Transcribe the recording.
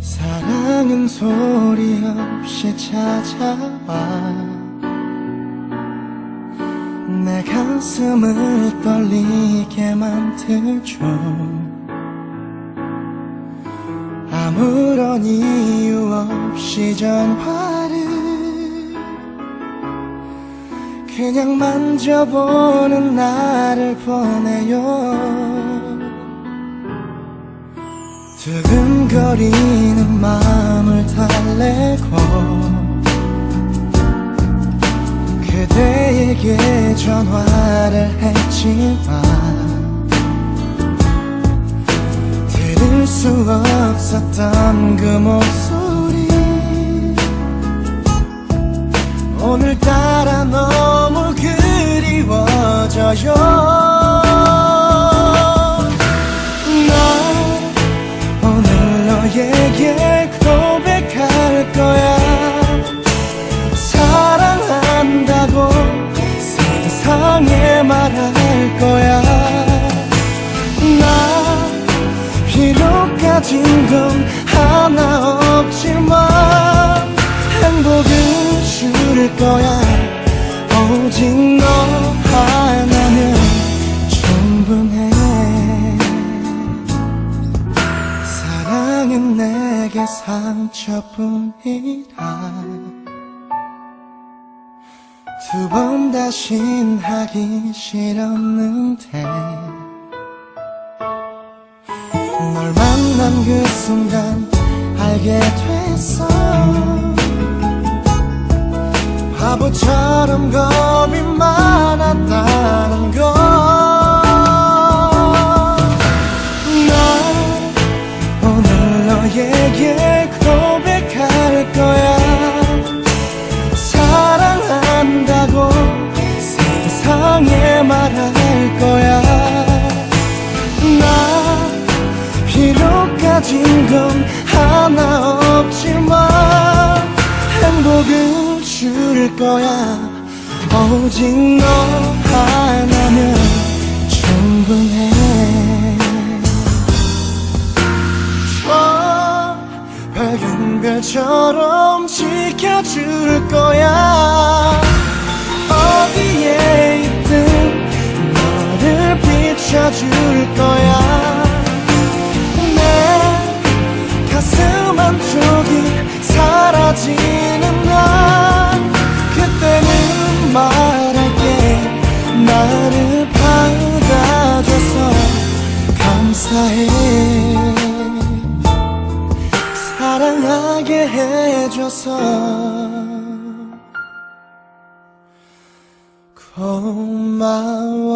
사랑은 소리 없이 찾아와. 내 가슴을 떨리게 만들죠 아무런 이유 없이 전화를 그냥 만져보는 나를 보내요. 두근거리는 마음을 달래고 그대에게 전화를 했지만 수 없었던 그 목소리. 오늘따라 너무 그리워져요. 나 오늘 너에게 가진 건 하나 없지만 행복을 줄 거야. 오직 너 하나면 충분해. 사랑은 내게 상처뿐이라. 두 번 다신 하기 싫었는데 널 만난 그 순간 알게 됐어. 바보처럼 겁이 가진 건 하나 없지만 행복을 줄 거야. 오직 너 하나면 충분해. 저 밝은 별처럼 지켜줄 거야. 어디에 주셔서 고마워.